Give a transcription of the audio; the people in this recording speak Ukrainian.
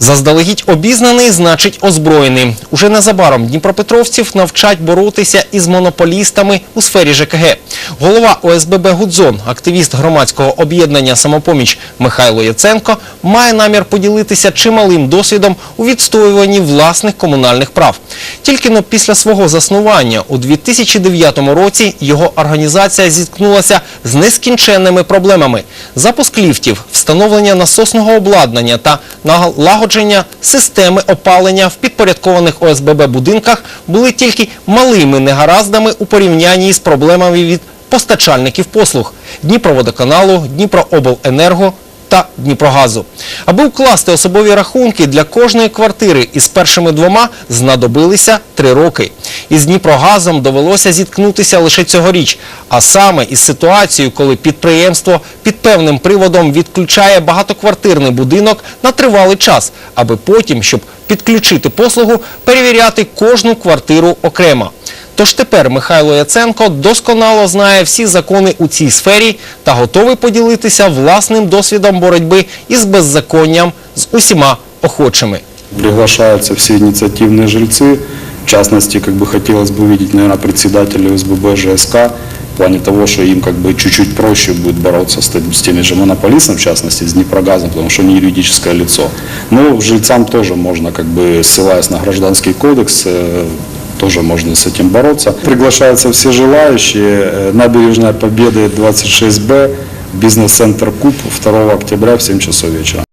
Заздалегідь обізнаний, значить озброєний. Уже незабаром дніпропетровців навчать боротися із монополістами у сфері ЖКГ. Голова ОСББ «Гудзон», активіст громадського об'єднання «Самопоміч» Михайло Яценко має намір поділитися чималим досвідом у відстоюванні власних комунальних прав. Тільки но після свого заснування у 2009 році його організація зіткнулася з нескінченними проблемами. Запуск ліфтів, встановлення насосного обладнання та налагодження системи опалення в підпорядкованих ОСББ будинках були тільки малими негараздами у порівнянні з проблемами від постачальників послуг Дніпроводоканалу, Дніпрообленерго та Дніпрогазу. Аби укласти особові рахунки для кожної квартири із першими двома знадобилися три роки. Із Дніпрогазом довелося зіткнутися лише цьогоріч, а саме із ситуацією, коли підприємство під певним приводом відключає багатоквартирний будинок на тривалий час, аби потім, щоб підключити послугу, перевіряти кожну квартиру окремо. Тож тепер Михайло Яценко досконало знає всі закони у цій сфері та готовий поділитися власним досвідом боротьби із беззаконням з усіма охочими. Приглашаются все инициативные жильцы. В частности, как бы хотелось бы увидеть, наверное, председателя ОСББ ЖСК в плане того, что им как бы чуть-чуть проще будет бороться с, тем- с теми же монополистами, в частности, с Днепрогазом, потому что они юридическое лицо. Но жильцам тоже можно, как бы ссылаясь на гражданский кодекс, э, тоже можно с этим бороться. Приглашаются все желающие. Э, Набережная Победы 26Б, бизнес-центр КУП 2 октября в 7 часов вечера.